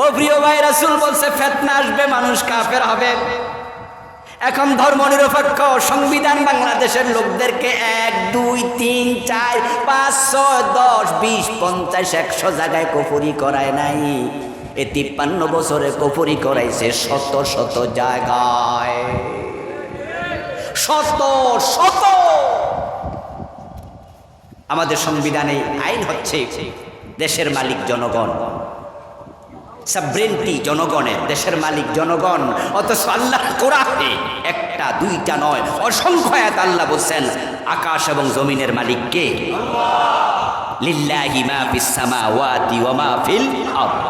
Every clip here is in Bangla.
ও প্রিয় ভাই, রাসূল বলছে, ফেতনা আসবে, মানুষ কাফের হবে। এখন ধর্ম নিরপেক্ষ সংবিধান বাংলাদেশের লোকদেরকে এক, দুই, তিন, চার, পাঁচ, ছয়, দশ, বিশ, পঞ্চাশ, একশো জায়গায় কপুরি করায় নাই। এ তিপ্পান্ন বছরে কপুরি করাইছে শত শত জায়গায়। শত শত! আমাদের সংবিধানে আইন হচ্ছে দেশের মালিক জনগণ। সাবরেন্টি জনগণের, দেশের মালিক জনগণ, অথচ আল্লাহ কোরআনে একটা, দুইটা নয়, অসংখ্য আয়াত আল্লাহ বলছেন, আকাশ এবং জমিনের মালিক কে লিল্লাহি মা ফিস সামাওয়াতি ওয়া মা ফিল আরদ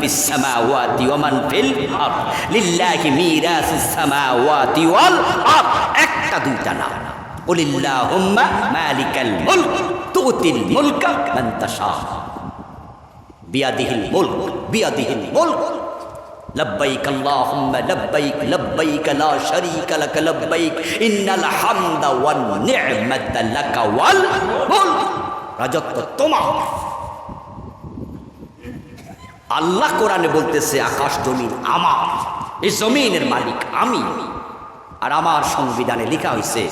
ফিস সামাওয়াতি ওয়া মান ফিল আরদ, লিল্লাহি মিরাসুস সামাওয়াতি ওয়াল একটা, দুইটা না। কুলিল্লাহুম্মা মালিকাল মুলক তুতিল মুলকা মান তাশা। বিয়াদিহিল মুলক বিয়াদিহিল মুলক। লব্বাইক আল্লাহুম্মা, লব্বাইক লব্বাইক, লা শারীকা লাক, লব্বাইক। ইন্নাল হামদা ওয়ান নি'মাতা লাকা ওয়াল মুলক। রাজত্ব তোমার। আল্লাহ কোরআনে বলতেছে, আকাশ জমিন আমার এই জমিনের মালিক আমি। আর আমার সংবিধানে লেখা হয়েছে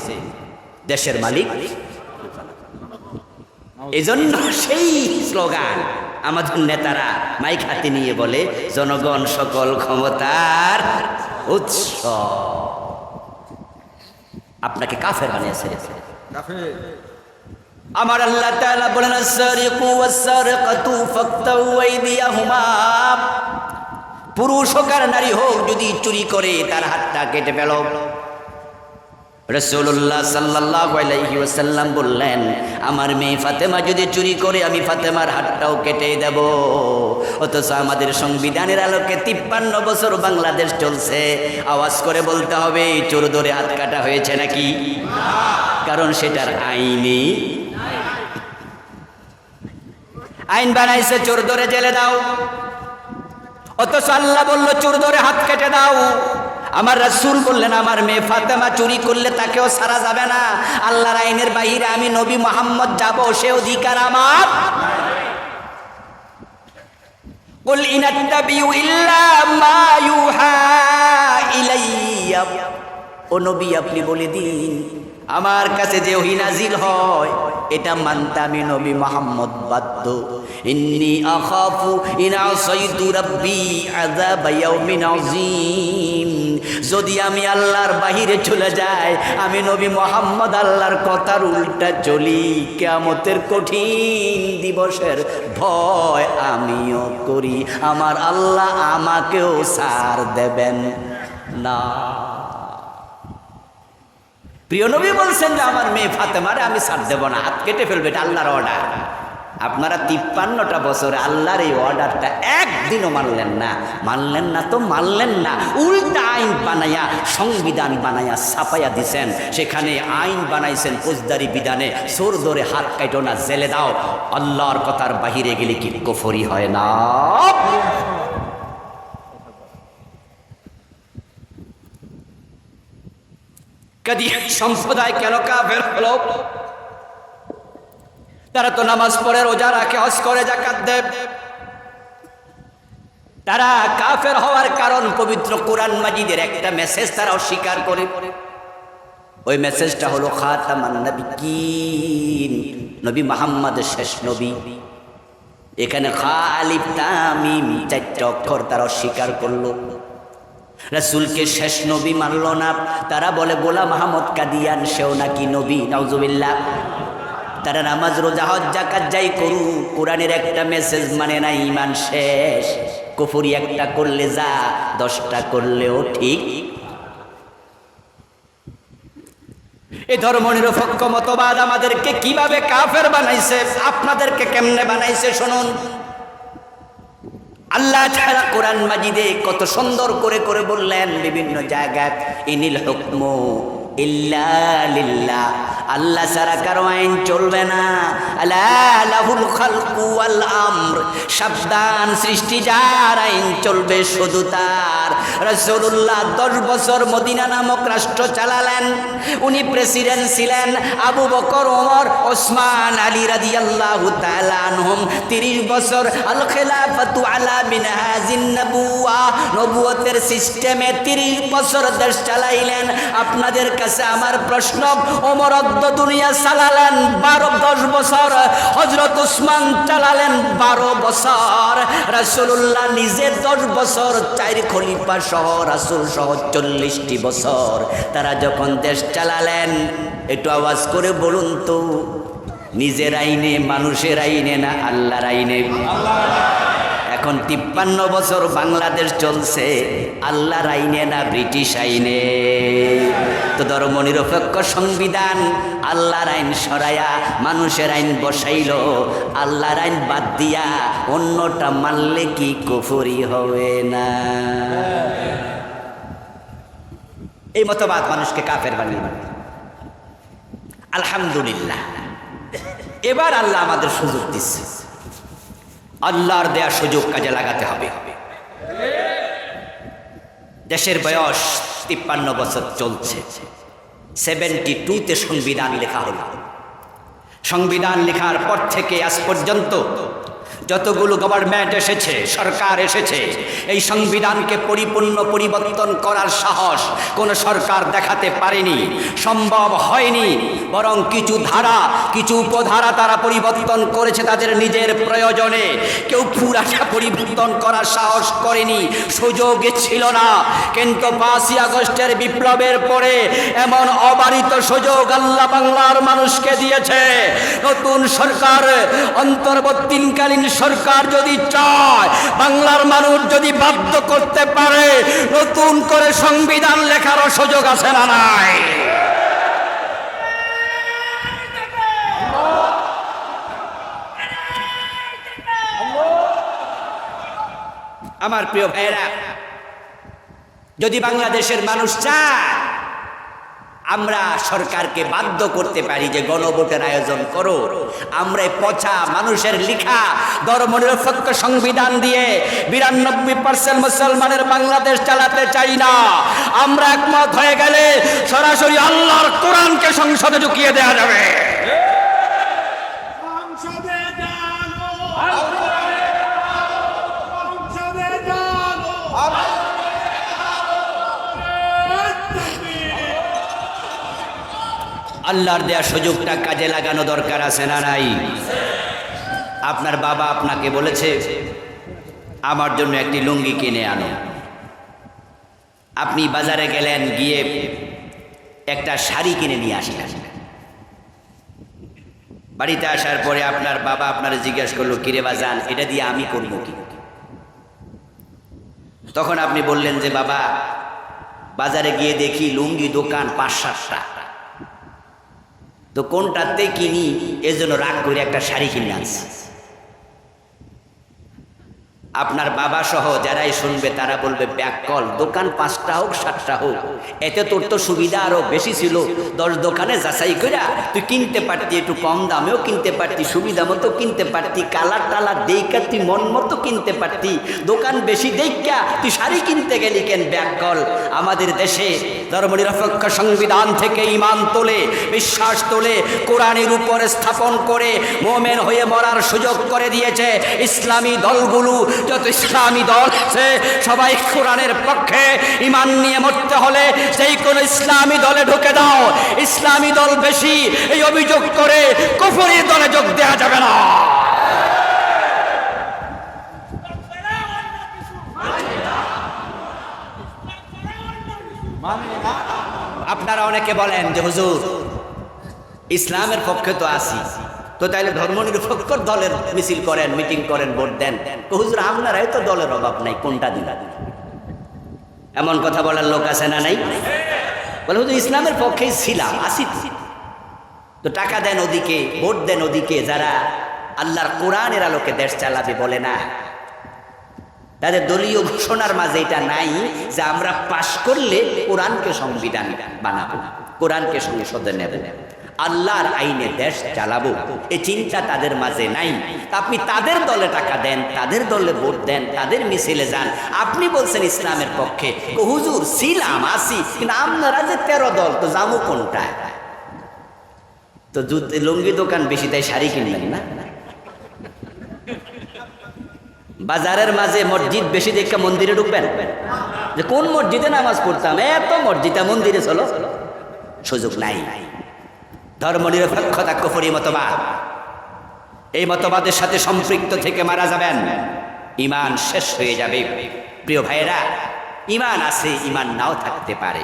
দেশের মালিক। এজন্য সেই স্লোগান আমাদের নেতারা মাইক হাতে নিয়ে বলে জনগণ সকল ক্ষমতার উৎস। আপনাকে কাফের বানিয়েছে। আমার আল্লাহ তাআলা বলেন আস-সারিকু ওয়াস-সারিকাতু ফাকতাউ আইদিয়াহুমা। পুরুষ হোক আর নারী হোক যদি চুরি করে তার হাতটা কেটে ফেলো। রসুল্লাহ সাল্লাহ ওয়াসাল্লাম বললেন, আমার মেয়ে ফাতেমা যদি চুরি করে, আমি ফাতেমার হাতটাও কেটে দেব। অথচ আমাদের সংবিধানের আলোকে তিপ্পান্ন বছর বাংলাদেশ চলছে। আওয়াজ করে বলতে হবে চোর ধরে হাত কাটা হয়েছে নাকি? কারণ সেটার আইনি আইন বানাইছে, চোর ধরে জেলে দাও। অথচ আল্লাহ বলল, চোর ধরে হাত কেটে দাও। আমার রাসূল বললেন আমার মেয়ে ফাতেমা চুরি করলে তাকেও সারা যাবে না আল্লাহর আইনের বাহিরে আমি নবী মোহাম্মদ যাব সে অধিকার আমার قل إن أتبع إلا ما يوحى إلي ও নবী আপনি বলে দিন আমার কাছে যে ওহি নাজিল হয় এটা মানতে আমি নবী মোহাম্মদ বাধ্য ইন্নি আখাফু ইন আসাইতু রাব্বি আযাব ইয়াউমিন আযীম যদি আমি আল্লাহর বাহিরে চলে যাই, আমি নবী মোহাম্মদ আল্লাহর কথার উল্টা চলি কিয়ামতের কঠিন দিবসের ভয় আমিও করি। আমার আল্লাহ আমাকেও সার দেবেন না। প্রিয় নবী বলছেন যে, আমার মেয়ে ফাতেমারে আমি সার দেবো না, হাত কেটে ফেলবে, এটা আল্লাহর অর্ডার আপনারা তিপ্পান্নটা বছরে আল্লাহর এই অর্ডারটা একদিনও মানলেন না। মানলেন না তো মানলেন না। উল্টা আইন বানাইয়া সংবিধান বানাইয়া ছাপাইয়া দিছেন। সেখানে আইন বানাইছেন ফৌজদারি বিধানে। সোর ধরে হাত কাটো না, জেলে দাও। আল্লাহর কথার বাহিরে গেলে কি কফরি হয় না? সম্প্রদায় কেন কাফের হলো? তারা তো নামাজ পড়ে রোজা রাখে, হজ করে জাকাত দেব তারা কাফের হওয়ার কারণ পবিত্র কোরআন মাজিদের একটা মেসেজ তারা অস্বীকার করে। ওই মেসেজটা হলো, খাতামান নবিকিন নবী মোহাম্মদের শেষ নবী। এখানে খা, আলিফ তামিম চারটা অক্ষর তারা অস্বীকার করল। রাসুলকে শেষ নবী মানল না। তারা বলে, গোলাম মাহমদ কাদিয়ান, সেও নাকি নবী নজুবিল্লা তারা নামাজ, রোজা, হজ জাকাত যাই করু কোরআনের একটা মেসেজ মানে না ইমান শেষ। কুফুরি একটা করলে যা, দশটা করলেও ঠিক। এ ধর্ম নিরপেক্ষ মতবাদ আমাদেরকে কীভাবে কাফের বানাইছে, আপনাদেরকে কেমনে বানাইছে, শুনুন। আল্লাহ ছাড়া কোরআন মাজিদে কত সুন্দর করে করে বললেন, বিভিন্ন জায়গায়, ইনিল হুকম আল্লাহ ছাড়া কারও চলবে না। আলা লাহুল খালকু ওয়াল আমর। সাবধান, সৃষ্টি যার আইন চলবে শুধু তার। রাসূলুল্লাহ দশ বছর মদিনা নামক রাষ্ট্র চালালেন। উনি প্রেসিডেন্ট ছিলেন আবু বকর, ওমর, ওসমান, আলী রাদিয়াল্লাহু তাআলা আনহুম। 30 বছর আল খেলাফাতু আলা মিনহাজিন নবুয়া নবুয়তের সিস্টেমে 30 বছর দেশ চালাইলেন। আপনাদের কাছে আমার প্রশ্ন অদ্দ দুনিয়া চালালেন 12 10 বছর, হযরত উসমান চালালেন 12 বছর, রাসূলুল্লাহ নিজে 10 বছর চার খলিফা সহ, রাসূল সহ 40টি বছর। তারা যখন দেশ চালালেন, একটু আওয়াজ করে বলুন তো, নিজের আইনে, মানুষের আইনে না আল্লাহর আইনে? এখন তিপ্পান্ন বছর বাংলাদেশ চলছে। আল্লাহর আইনে না ব্রিটিশ আইনে? তো ধর্ম নিরপেক্ষ সংবিধান আল্লাহর আইন সরায়া মানুষের আইন বসাইল। আল্লাহর আইন বাদ দিয়া অন্যটা মানলে কি কুফরি হবে না? এই মতবাদ মানুষকে কাফের বানিয়ে দেবে। আলহামদুলিল্লাহ। এবার আল্লাহ আমাদের সুযোগ দিচ্ছে। আল্লাহর দেয়া সুযোগ কাজে লাগাতে হবে। দেশের বয়স তিপ্পান্ন বছর চলছে। সেভেন্টি টুতে সংবিধান লেখা হল। সংবিধান লেখার পর থেকে আজ পর্যন্ত যতগুলো গভর্নমেন্ট এসেছে, সরকার এসেছে, এই সংবিধানকে পরিপূর্ণ পরিবর্তন করার সাহস কোনো সরকার দেখাতে পারেনি, সম্ভব হয়নি। বরং কিছু ধারা, কিছু উপধারা তারা পরিবর্তন করেছে তাদের নিজের প্রয়োজনে। কেউ পুরাটা পরিবর্তন করার সাহস করেনি সুযোগ ছিল না। কিন্তু পাঁচই আগস্টের বিপ্লবের পরে এমন অবারিত সুযোগ আল্লাহ বাংলার মানুষকে দিয়েছে। নতুন সরকার অন্তর্বর্তীকালীন সরকার যদি চায়, বাংলার মানুষ যদি বাধ্য করতে পারে, নতুন করে সংবিধান লেখারও সুযোগ আছে না নাই? আমার প্রিয় ভাইয়েরা, যদি বাংলাদেশের মানুষ চায় আমরা সরকারকে বাধ্য করতে পারি যে গণভোটের আয়োজন করো। আমরা পচা মানুষের লিখা ধর্মনিরপেক্ষ সংবিধান দিয়ে বিরানব্বই পার্সেন্ট মুসলমানের বাংলাদেশ চালাতে চাই না। আমরা একমত হয়ে গেলে সরাসরি আল্লাহর কোরআনকে সংসদে ঢুকিয়ে দেওয়া যাবে সংসদে জানো সংসদে জানো আল্লাহর দেয়া সুযোগটা কাজে লাগানো দরকার আছে না নাই? আপনার বাবা আপনাকে বলেছে, আমার জন্য একটি লুঙ্গি কিনে আনো। আপনি বাজারে গেলেন, গিয়ে একটা শাড়ি কিনে নিয়ে আসলেন। বাড়িতে আসার পরে আপনার বাবা আপনার জিজ্ঞেস করল, কিরে বাজান, এটা দিয়ে আমি করব কি? তখন আপনি বললেন যে, বাবা, বাজারে গিয়ে দেখি লুঙ্গি দোকান পাঁচ সাতটা তো কোনটাতে কিনি এর জন্য রাগ করে একটা শাড়ি কিনে আনছি। আপনার বাবা সহ যারাই শুনবে, তারা বলবে ব্যাক কল, দোকান পাঁচটা হোক, সাতটা হোক। এতে তোর তো সুবিধা আরও বেশি ছিল। দশ দোকানে যাচাই কইরা তুই কিনতে পারতি, একটু কম দামেও কিনতে পারতি, সুবিধা মতো কিনতে পারতি, কালার টালার দেইকা তুই মন মতো কিনতে পারতি। দোকান বেশি দেইকা তুই শাড়ি কিনতে গেলি কেন ব্যাককল আমাদের দেশে ধর্মনিরপেক্ষ সংবিধান থেকে ইমান তোলে, বিশ্বাস তোলে, কোরআনের উপরে স্থাপন করে, মোমেন হয়ে মরার সুযোগ করে দিয়েছে ইসলামী দলগুলো। যত ইসলামী দল আছে, সবাই কোরআনের পক্ষে ইমান নিয়ে মরতে হলে সেই কোন ইসলামী দলে ঢুকে দাও। ইসলামী দল বেশি এই অভিযোগ করে কুফরি দলে যোগ দেওয়া যাবে না। আপনারা অনেকে বলেন যে, হুজুর, ইসলামের পক্ষে তো আসি তো তাইলে ধর্মনিরপেক্ষ দলের মিছিল করেন, মিটিং করেন, ভোট দেন। হুজুর, আপনারাই তো দলের অভাব নাই, কোনটা দিন এমন কথা বলার লোক আছে না নাই? বলে, হুজুর, ইসলামের পক্ষেই ছিলাম আসি তো টাকা দেন ওদিকে, ভোট দেন ওদিকে, যারা আল্লাহর কোরআনের আলোকে দেশ চালাবে বলে না। তাদের দলীয় ঘোষণার মাঝে এটা নাই যে আমরা পাশ করলে কোরআনকে সংবিধান বানাবো, কোরআনকে সংসদে নেব, আল্লাহর আইনে দেশ চালাবো। এই চিন্তা তাদের মাঝে নাই। আপনি তাদের দলে টাকা দেন, তাদের দলে ভোট দেন, তাদের মিছিলে যান। আপনি বলছেন ইসলামের পক্ষে হুজুর, ছিলাম, আসি, কিন্তু আপনারা যে তেরো দল, তো জামু কোনটায়? তো লুঙ্গি দোকান বেশি, তাই শাড়ি কিনলেন না? বাজারের মাঝে মসজিদ বেশি দেখে মন্দিরে ঢুকবেন? যে কোন মসজিদে নামাজ পড়তাম? এত মসজিদে মন্দিরে চলো। সুযোগ নাই। ধর্ম নিরপেক্ষতা কুফরি মতবাদ। এই মতবাদের সাথে সম্পৃক্ত থেকে মারা যাবেন। ইমান শেষ হয়ে যাবে। প্রিয় ভাইয়েরা, ইমান আছে, ইমান নাও থাকতে পারে।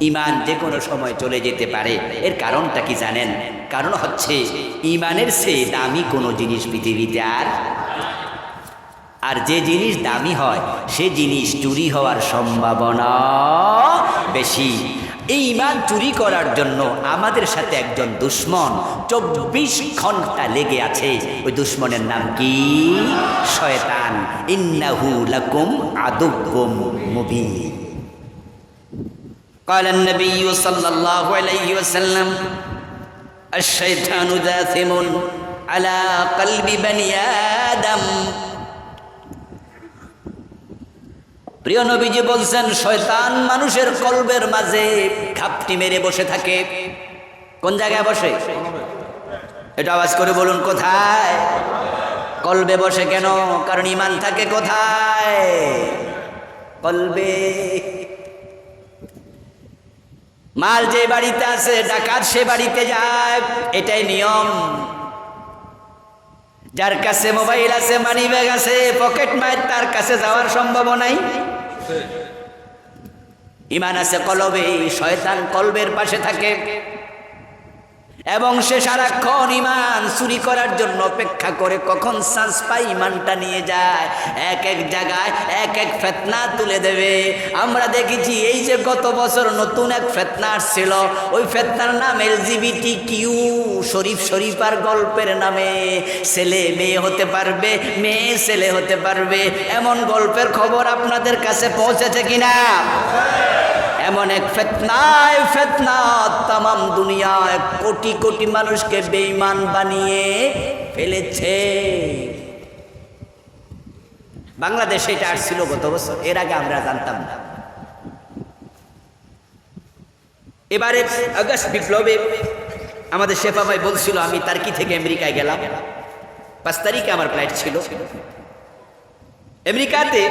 ইমান যে কোনো সময় চলে যেতে পারে। এর কারণটা কি জানেন? কারণ হচ্ছে, ইমানের চেয়ে দামি কোনো জিনিস পৃথিবীতে আর আর যে জিনিস দামি হয় সে জিনিস চুরি হওয়ার সম্ভাবনা বেশি এই ইমান চুরি করার জন্য আমাদের সাথে একজন দুশ্মন চব্বিশ ঘন্টা লেগে আছে ওই দুশ্মনের নাম কি শয়তান ইন্নাহু লাকুম আদুব্বুম মুবিন قال النبي صلى الله عليه وسلم الشيطان ذاثم على قلب بني آدم প্রিয় নবীজি বলছেন, শয়তান মানুষের কলবের মাঝে ঘাপটি মেরে বসে থাকে। কোন জায়গায় বসে? এটা আওয়াজ করে বলুন, কোথায়? কলবে বসে কেন? কারণ ইমান থাকে কোথায়? কলবে। মাল যে বাড়িতে আছে, ডাকাত সে বাড়িতে যায়, এটাই নিয়ম। যার কাছে মোবাইল আছে মানি ব্যাগ আছে পকেট মায়ের তার কাছে যাওয়ার সম্ভাবনাই ইমান আছে কলবে শয়তান কলবের পাশে থাকে। এবং সে সারাক্ষণ ইমান চুরি করার জন্য অপেক্ষা করে কখন চান্স পাই ইমানটা নিয়ে যায়, এক এক জায়গায় এক এক ফেতনা তুলে দেবে। আমরা দেখেছি এই যে গত বছর নতুন এক ফেতনা আসছিল, ওই ফেতনার নাম এলজিবিটি কিউ, শরীফ শরীফার গল্পের নামে। ছেলে, মেয়ে হতে পারবে, মেয়ে ছেলে হতে পারবে। এমন গল্পের খবর আপনাদের কাছে পৌঁছেছে কিনা? এমন এক ফেতনায় ফেতনা তামাম দুনিয়ায় কোটি কোটি মানুষকে বেঈমান বানিয়ে ফেলেছে। বাংলাদেশে এটা আসছিল গত বছর, এর আগে আমরা জানতাম না। এবারে আগস্ট বিপ্লবে আমাদের শেফা ভাই বলছিল, আমি তার্কি থেকে আমেরিকায় গেলাম। পাঁচ তারিখে আমার ফ্লাইট ছিল। আমেরিকাতে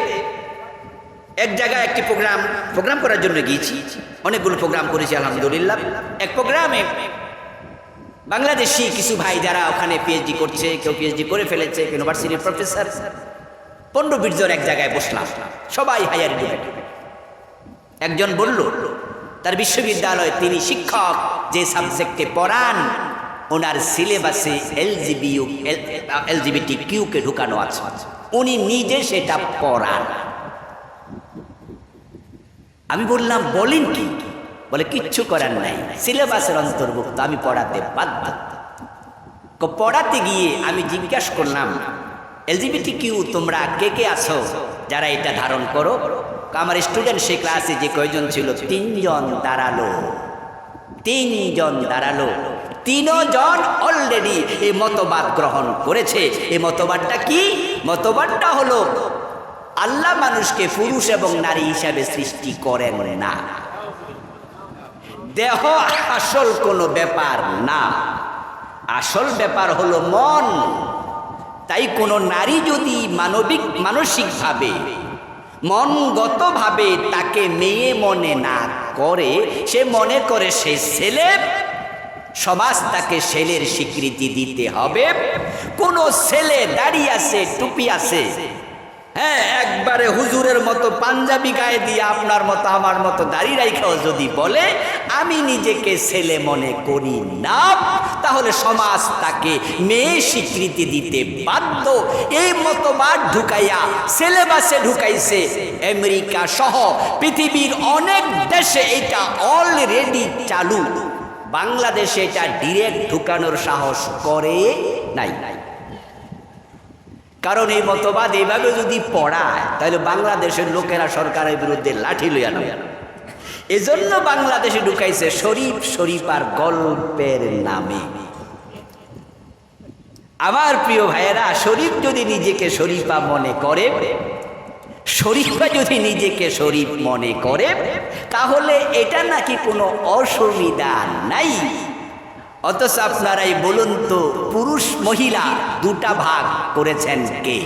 এক জায়গায় একটি প্রোগ্রাম প্রোগ্রাম করার জন্য গিয়েছি। অনেকগুলো প্রোগ্রাম করেছি, আলহামদুলিল্লাহ। এক প্রোগ্রামে বাংলাদেশি কিছু ভাই যারা ওখানে পিএইচডি করছে, কেউ পিএইচডি করে ফেলেছে, ইউনিভার্সিটির প্রফেসর, পনেরো এক জায়গায় বসলাম। সবাই হায়ার একজন বলল, তার বিশ্ববিদ্যালয়ে তিনি শিক্ষক, যে সাবজেক্টে পড়ান, ওনার সিলেবাসে এলজিবিউ এলজিবিটি কিউকে ঢুকানো আছে। উনি নিজে সেটা পড়ান। আমি বললাম, বলেন কি? বলে, কিচ্ছু করার নাই। সিলেবাসের অন্তর্ভুক্ত, আমি পড়াতে বাধ্য। পড়াতে গিয়ে আমি জিজ্ঞাসা করলাম এলজিবিটি কিউ তোমরা কে কে আছো? যারা এটা ধারণ করো? আমার স্টুডেন্ট সে ক্লাসে যে কয়জন ছিল, তিনজন দাঁড়াল। তিনজন দাঁড়াল। তিনজন অলরেডি এই মতবাদ গ্রহণ করেছে। এই মতবাদটা কি? মতবাদটা হলো আল্লাহ মানুষকে পুরুষ এবং নারী হিসাবে সৃষ্টি করেন না। দেহ আসল কোনো ব্যাপার না। আসল ব্যাপার হলো মন। তাই কোনো নারী যদি মানবিক, মানসিকভাবে, মনগতভাবে তাকে মেয়ে মনে না করে, সে মনে করে সে ছেলে, সমাজ তাকে ছেলের স্বীকৃতি দিতে হবে। কোনো ছেলে দাঁড়িয়ে আছে, টুপি আছে হ্যাঁ একবারে হুজুরের মতো পাঞ্জাবি গায়ে দিয়ে আপনার মতো, আমার মতো দাড়ি রাইখাও যদি বলে, আমি নিজেকে ছেলে মনে করি না, তাহলে সমাজ তাকে মেয়ে স্বীকৃতি দিতে বাধ্য। এই মতবাদ ঢুকাইয়া সিলেবাসে ঢুকাইছে আমেরিকা সহ পৃথিবীর অনেক দেশে এটা অলরেডি চালু। বাংলাদেশে এটা ডিরেক্ট ঢুকানোর সাহস করে নাই নাই। কারণ এই মতবাদ এইভাবে যদি পড়ায়, তাহলে বাংলাদেশের লোকেরা সরকারের বিরুদ্ধে লাঠি লইয়া নেবে এজন্য বাংলাদেশে ঢুকাইছে শরীফ শরীফ আর গল্পের নামে। আমার প্রিয় ভাইয়েরা, শরীফ যদি নিজেকে শরীফা মনে করে, শরীফা যদি নিজেকে শরীফ মনে করে, তাহলে এটা নাকি কোনো অসুবিধা নাই। অথচ আপনারাই বলুন তো পুরুষ মহিলা দুটা ভাগ করেছেন কে?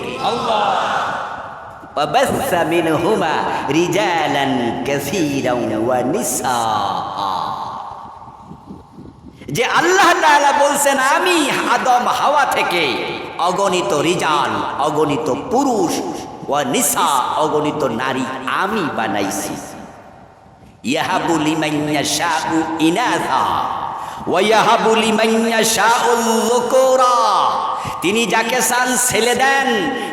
যে আল্লাহ বলছেন আমি আদম হাওয়া থেকে অগণিত রিজাল অগণিত পুরুষ ও নিসা অগণিত নারী আমি বানাইছি। ইহাবুলিমাইয়া শাহু ইনাথা ওয়া ইয়াহাবু লিমান ইয়াশাউ তিনি যাকে চান ছেলে দেন,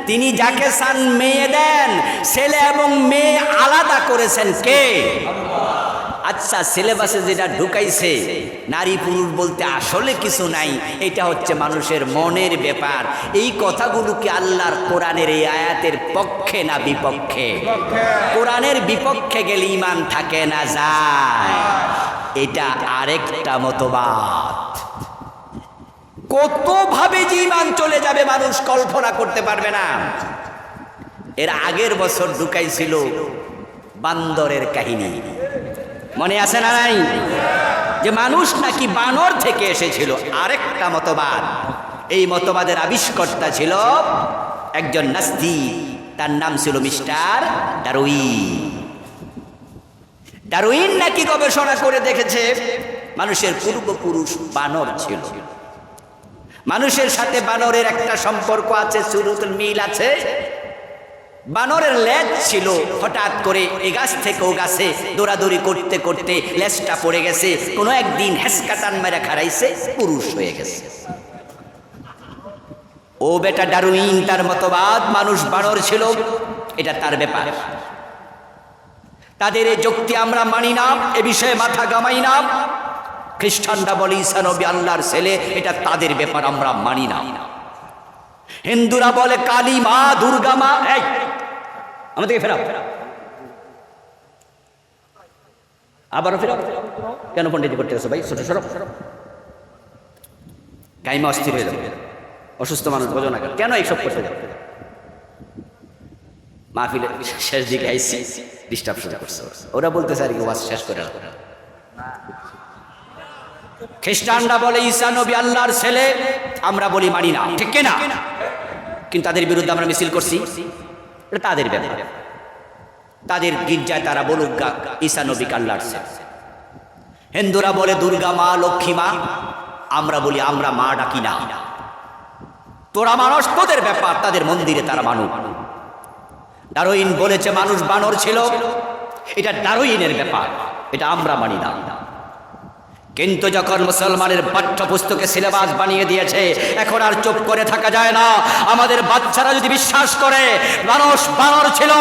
তিনি যাকে চান মেয়ে দেন, ছেলে এবং মেয়ে আলাদা করেছেন কে? আচ্ছা সিলেবাসে যেটা ঢুকাইছে, নারী পুরুষ বলতে আসলে কিছু নাই, এটা হচ্ছে মানুষের মনের ব্যাপার। এই কথাগুলো কি আল্লাহর কোরআনের এই আয়াতের পক্ষে না বিপক্ষে? কোরআনের বিপক্ষে গেলে ইমান থাকে না যায়। এটা আরেকটা মতবাদ। কতভাবে ইমান চলে যাবে মানুষ কল্পনা করতে পারবে না। এর আগের বছর ঢুকাইছিল বান্দরের কাহিনী। মনে আছে না নাই? যে মানুষ নাকি বানর থেকে এসেছিল। আরেকটা মতবাদ। এই মতবাদের আবিষ্কর্তা ছিল একজন নাস্তিক। তার নাম ছিল মিস্টার ডারউইন। ডারউইন নাকি গবেষণা করে দেখেছে মানুষের পূর্বপুরুষ বানর ছিল। মানুষের সাথে বানরের একটা সম্পর্ক আছে, সুরুতুল মিল আছে। বানরের লেজ ছিল হঠাৎ করে এ গাছ থেকে ও গাছে দৌড়াদৌড়ি করতে করতে লেজটা পড়ে গেছে। কোনো একদিন হেসকা টান মেরে খারাইছে পুরুষ হয়ে গেছে। ও বেটা ডারুইন তার মতবাদ, মানুষ বানর ছিল, এটা তার ব্যাপার। তাদের এই যুক্তি আমরা মানি না, এ বিষয়ে মাথা গামাই না। খ্রিস্টানরা বলে, ঈসা নবী আল্লাহর ছেলে, এটা তাদের ব্যাপার, আমরা মানি না। হিন্দুরা বলে, কালী মা, দুর্গা মা, এই আমাদেরকে ফেরাও। আবারও ফেরাও। কেন পণ্ডিত করতে গেছো ভাই? ছোট সরব গাইমা অস্থির হয়ে যাবে অসুস্থ মানুষ, বোঝো না কেন এইসব করতে যাও? মাহফিলের শেষ দিকে আইসি। ডিস্টার্ব করছে। ওরা বলতেছে আর ওয়াজ শেষ করে। খ্রিস্টানরা বলে, ঈসা নবী আল্লাহর ছেলে, আমরা বলি মানি না। ঠিক না? কিন্তু তাদের বিরুদ্ধে আমরা মিছিল করছি। এটা তাদের ব্যাপার। তাদের গির্জায় তারা বলুক গা, ঈসা নবী আল্লাহর ছেলে। হিন্দুরা বলে, দুর্গা মা, লক্ষ্মী মা, আমরা বলি, আমরা মা ডাকি না। তোরা মানুষ, তোদের ব্যাপার, তাদের মন্দিরে তারা মানুষ ডারোইন বলেছে, মানুষ বানর ছিল। এটা ডারোইনের ব্যাপার, এটা আমরা মানি না। কিন্তু যখন মুসলমানের পাঠ্যপুস্তকে সিলেবাস বানিয়ে দিয়েছে, এখন আর চুপ করে থাকা যায় না। আমাদের বাচ্চারা যদি বিশ্বাস করে, মানুষ বানর ছিল,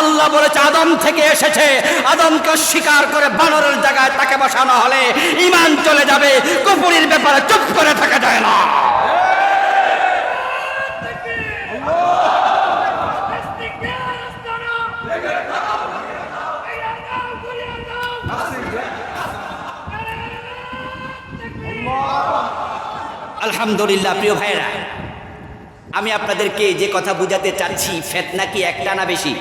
আল্লাহ বলেছে, আদম থেকে এসেছে। আদমকে স্বীকার করে বানরের জায়গায় তাকে বসানো হলে ইমান চলে যাবে। কুপুরির ব্যাপারে চুপ করে থাকা যায় না। আলহামদুলিল্লাহ, প্রিয় ভাইরা আমি আপনাদেরকে যে কথা বুঝাতে চাচ্ছি, ফেতনা কি একটা না বেশি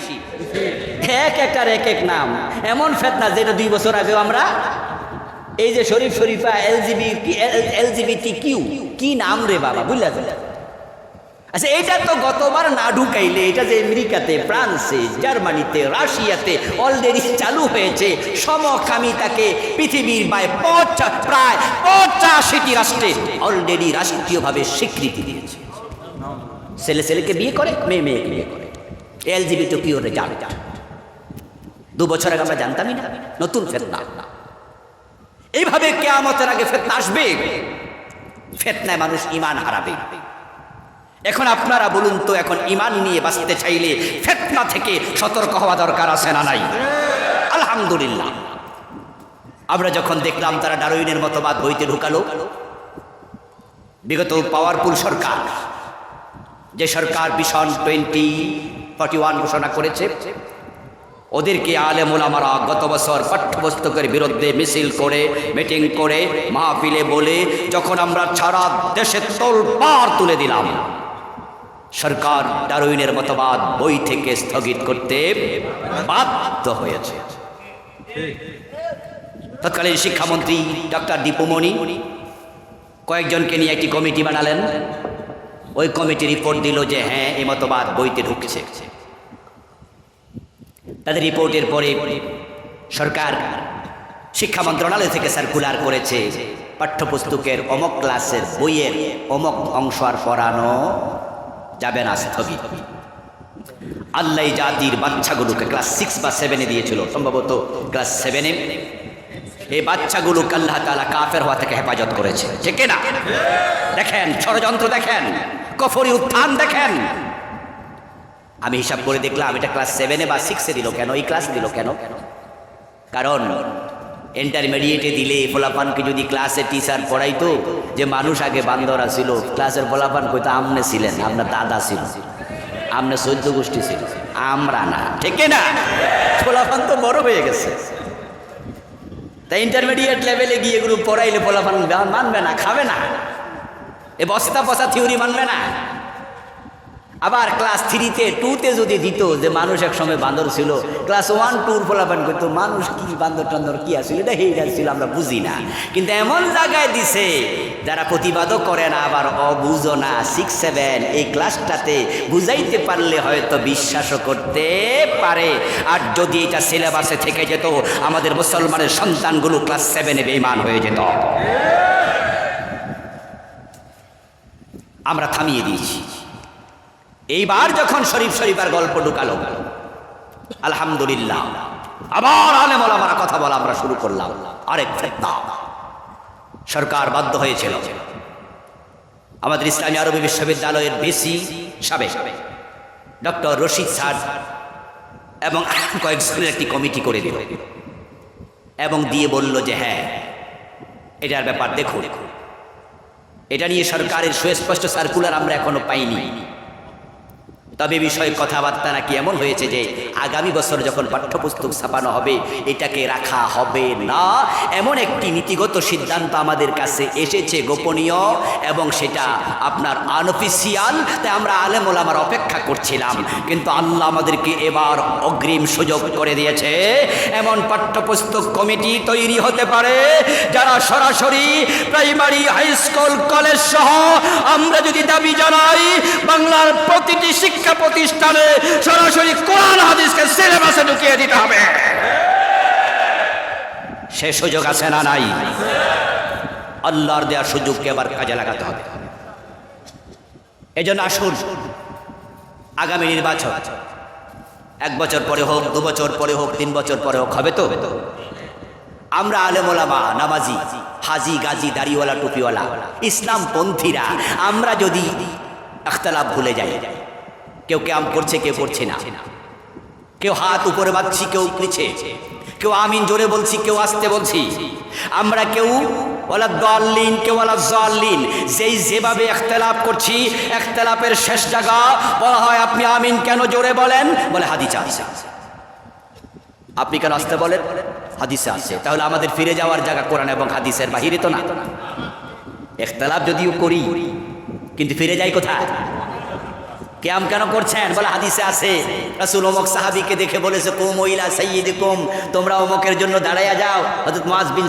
এক একটার এক এক নাম এমন ফেতনা যেটা দুই বছর আগেও আমরা, এই যে Sharif Sharifa, LGB LGBT Q, কি নাম রে বাবা, বুঝলা? আচ্ছা এটা তো গতবার না ঢুকাইলে, এটা যে আমেরিকাতে, ফ্রান্সে, জার্মানিতে, রাশিয়াতে অলরেডি চালু হয়েছে। সমকামিতাকে পৃথিবীর বাই পঞ্চাশ প্রায় পঁচাশিটি রাষ্ট্রে অলরেডি রাষ্ট্রীয়ভাবে স্বীকৃতি দিয়েছে। ছেলে ছেলেকে বিয়ে করে, মেয়ে মেয়েকে বিয়ে করে। এলজিবি তো কি ওরে জানে দু বছর আগে আমরা জানতামই না, নতুন ফেতনা। এইভাবে কেয়ামতের আগে ফেতনা আসবে? ফেতনায় মানুষ ইমান হারাবে। এখন আপনারা বলুন তো, এখন ইমান নিয়ে বাঁচতে চাইলে ফেতনা থেকে সতর্ক হওয়া দরকার আছে না নাই? আলহামদুলিল্লাহ। আমরা যখন দেখলাম তারা ডারুইনের মতবাদ বইতে ঢুকালো, বিগত পাওয়ারফুল সরকার, যে সরকার ভীষণ টোয়েন্টি, ফর্টি ওয়ান ঘোষণা করেছে, ওদেরকে আলেম ওলামারা গত বছর পাঠ্যপুস্তকের বিরুদ্ধে মিছিল করে, মিটিং করে, মাহফিলে বলে, যখন আমরা সারা দেশে তোল পার তুলে দিলাম সরকার ডারউইনের মতবাদ বই থেকে স্থগিত করতে বাধ্য হয়েছে। তৎকালীন শিক্ষামন্ত্রী ডক্টর দীপুমণি কয়েকজনকে নিয়ে একটি কমিটি বানালেন। ওই কমিটি রিপোর্ট দিল যে হ্যাঁ এই মতবাদ বইতে ঢুকছে। তাদের রিপোর্টের পরে সরকার শিক্ষা মন্ত্রণালয় থেকে সার্কুলার করেছে, পাঠ্যপুস্তকের অমক ক্লাসের বইয়ের অমক অংশ আর পড়ানো যাবে না স্থগিত। আল্লাহ জাতির বাচ্চাগুলোকে ক্লাস সিক্স বা সেভেনে দিয়েছিল। সম্ভবত ক্লাস সেভেনে এই বাচ্চাগুলোকে আল্লাহ তালা কাফের হওয়া থেকে হেফাজত করেছে। ঠিক না দেখেন, ষড়যন্ত্র দেখেন, কফরি উত্থান দেখেন। আমি হিসাব করে দেখলাম, এটা ক্লাস সেভেনে বা সিক্সে দিল কেন? এই ক্লাস দিল কেন? কারণ ইন্টারমিডিয়েটে দিলে ফলাফানকে যদি ক্লাসে টিচার পড়াইতো, যে মানুষ আগে বান্দরা ছিল ক্লাসের ফলাফান কইতো, আমনে ছিলেন আপনার দাদা ছিল, আমনে চোদ্দ গোষ্ঠী ছিল, আমরা না। ঠিক না ফলাফান তো বড় হয়ে গেছে। তাই ইন্টারমিডিয়েট লেভেলে গিয়ে এগুলো পড়াইলে ফলাফান মানবে না, খাবে না। এ বস্তা পচা থিওরি মানবে না। আবার ক্লাস থ্রিতে টুতে যদি দিত যে মানুষ এক সময় বান্দর ছিল ক্লাস ওয়ান টুর ফলাফান করতো, মানুষ কি বান্দর টান্দর কি আসছিল এটা হেই ছিল, আমরা বুঝি না। কিন্তু এমন জায়গায় দিছে, যারা প্রতিবাদও করে না, আবার অবুঝো না সিক্স সেভেন এই ক্লাসটাতে বুঝাইতে পারলে হয়তো বিশ্বাসও করতে পারে। আর যদি এটা সিলেবাসে থেকে যেত, আমাদের মুসলমানের সন্তানগুলো ক্লাস সেভেনে বেইমান হয়ে যেত। আমরা থামিয়ে দিয়েছি। এইবার যখন শরীফ শরীফার গল্প ঢুকালো, আলহামদুলিল্লাহ, আবার আলেম ওলামারা কথা বলা আমরা শুরু করলাম। আরেক সরকার বাধ্য হয়েছিল। আমাদের ইসলামী আরবি বিশ্ববিদ্যালয়ের বেশি সাবেক ডক্টর রশিদ স্যার এবং কয়েকজনের একটি কমিটি করে দিল এবং দিয়ে বলল যে হ্যাঁ এটার ব্যাপার দেখুন। এটা নিয়ে সরকারের সুস্পষ্ট সার্কুলার আমরা এখনও পাইনি। তবে বিষয়ে কথাবার্তা নাকি এমন হয়েছে যে আগামী বছর যখন পাঠ্যপুস্তক ছাপানো হবে, এটাকে রাখা হবে না। এমন একটি নীতিগত সিদ্ধান্ত আমাদের কাছে এসেছে গোপনীয় এবং সেটা আপনার আনঅফিসিয়াল তাই আমরা আলেম ওলামার অপেক্ষা করছিলাম। কিন্তু আল্লাহ আমাদেরকে এবার অগ্রিম সুযোগ করে দিয়েছে। এমন পাঠ্যপুস্তক কমিটি তৈরি হতে পারে যারা সরাসরি প্রাইমারি, হাই স্কুল, কলেজ সহ আমরা যদি দাবি জানাই, বাংলার প্রতিটি শিক্ষা প্রতিষ্ঠানে সরাসরি কোরআন হাদিসকে সিলেবাসে ঢুকিয়ে দিতে হবে। সে সুযোগ আছে না নাই? আল্লাহর দেওয়ার সুযোগকে আবার কাজে লাগাতে হবে। এজন্য আসুন, আগামী নির্বাচন। এক বছর পরে হোক, দু বছর পরে হোক, তিন বছর পরে হোক, হবে তো? আমরা আলেমোলামা, নামাজি, হাজি, গাজি, দাড়িওয়ালা, টুপিওয়ালা ইসলাম পন্থীরা আমরা যদি আখতালাফ ভুলে যাই কেউ আম করছে, কেউ করছে না। কেউ হাত উপরে বাঁধছি, কেউ নিচে। কেউ আমিন জোরে বলছি, কেউ আসতে বলছি। আমরা কেউ ওলা দলিন কেউ ওলা জলিন যেই যেভাবে একতলাপ করছি, একতলাপের শেষ জায়গা বলা হয় আপনি আমিন কেন জোরে বলেন? বলে হাদিসা আপনি কেন আসতে বলেন? হাদিসে আছে। তাহলে আমাদের ফিরে যাওয়ার জায়গা কোরআন এবং হাদিসের বাহিরে তো না। একতলাপ যদিও করি, কিন্তু ফিরে যাই কোথায়? কেয়াম কেন করছেন? বলে হাদিসে আছে। রাসুল অমক সাহাবিকে দেখে বলেছে, কুম ওইলা সৈয়দ কুম তোমরা অমকের জন্য দাঁড়াইয়া যাও। হজরত মাস বিন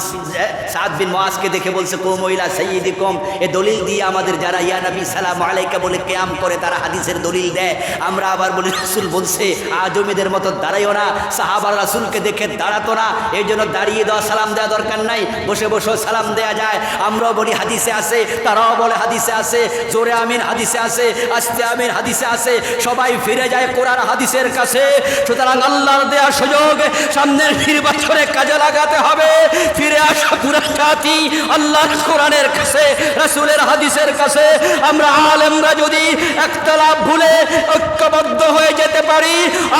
সাদ বিন মাসকে দেখে বলছে, কুম ওইলা সৈয়দ কুম এ দলিল দিয়ে আমাদের যারা, ইয়া নবী, সালাম আলাইকা বলে কেয়াম করে, তারা হাদিসের দলিল দেয়। আমরা আবার বলি, রাসুল বলছে আজমিদের মতো দাঁড়াইও না, সাহাবার রাসুলকে দেখে দাঁড়াতো না এই জন্য দাঁড়িয়ে দেওয়া, সালাম দেওয়া দরকার নাই, বসে বসে, সালাম দেওয়া যায়। আমরাও বলি, হাদিসে আছে। তারাও বলে, হাদিসে আছে। জোরে আমিন, হাদিসে আছে। আস্তে আমিন, হাদিসে আছে, সবাই ফিরে যায় কোরআন হাদিসের কাছে। সুতরাং আল্লাহর দেওয়া সুযোগ, সামনের নির্বাচনে কাজে লাগাতে হবে। ফিরে আসা পুরা জাতি আল্লাহর কোরআনের কাছে, রাসূলের হাদিসের কাছে। আমরা আলেমরা যদি একতলা ভুলে ঐক্যবদ্ধ হয়ে যেতে পারি,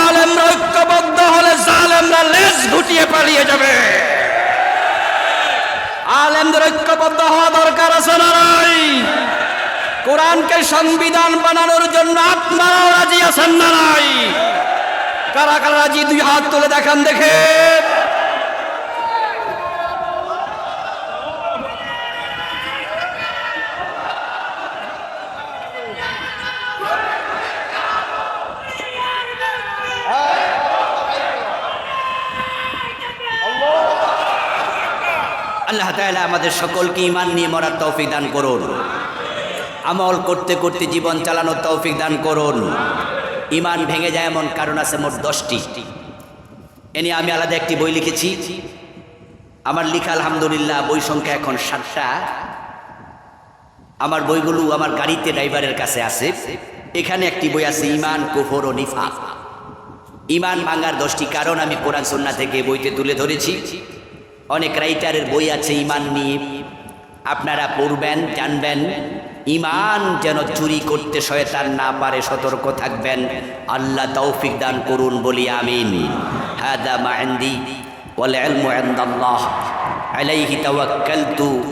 আলেমরা ঐক্যবদ্ধ হলে জালেমরা লেজ গুটিয়ে পালিয়ে যাবে। আলেমদের ঐক্যবদ্ধ হওয়া দরকার আছে না কোরআনকে সংবিধান বানানোর জন্য আপনারাও রাজি আছেন না নাই? কারা কারা রাজি? দুই হাত তুলে দেখান, দেখে। আল্লাহ তাআলা আমাদের সকলকে ইমান নিয়ে মরার তৌফিক দান করুন। আমল করতে করতে জীবন চালানোর তৌফিক দান করুন। ইমান ভেঙে যায় এমন কারণ আছে মোট দশটি। এ নিয়ে আমি আলাদা একটি বই লিখেছি। আমার লিখা আলহামদুলিল্লাহ বই সংখ্যা এখন সাতটা। আমার বইগুলো আমার গাড়িতে ড্রাইভারের কাছে আছে। এখানে একটি বই আছে, ইমান, কুফর ও নিফা ইমান ভাঙার দশটি কারণ আমি কোরআন সন্না থেকে বইতে তুলে ধরেছি। অনেক রাইটারের বই আছে, ইমান নিয়ে। আপনারা পড়বেন, জানবেন। ইমান যেন চুরি করতে শয়তান না পারে, সতর্ক থাকবেন। আল্লাহ তৌফিক দান করুন বলি আমিন। হাদা মা ইনদি ওয়াল ইলমু ইনদাল্লাহ। আলাইহি তাওয়াক্কালতু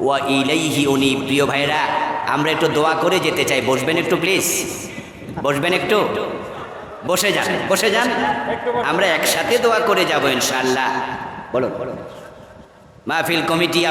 ওয়া ইলাইহি উনি। প্রিয় ভাইরা আমরা একটু দোয়া করে যেতে চাই। বসবেন একটু, প্লিজ? বসবেন একটু? বসে যান বসে যান। আমরা একসাথে দোয়া করে যাব ইনশাআল্লাহ। বলো মাহফিল কমিটি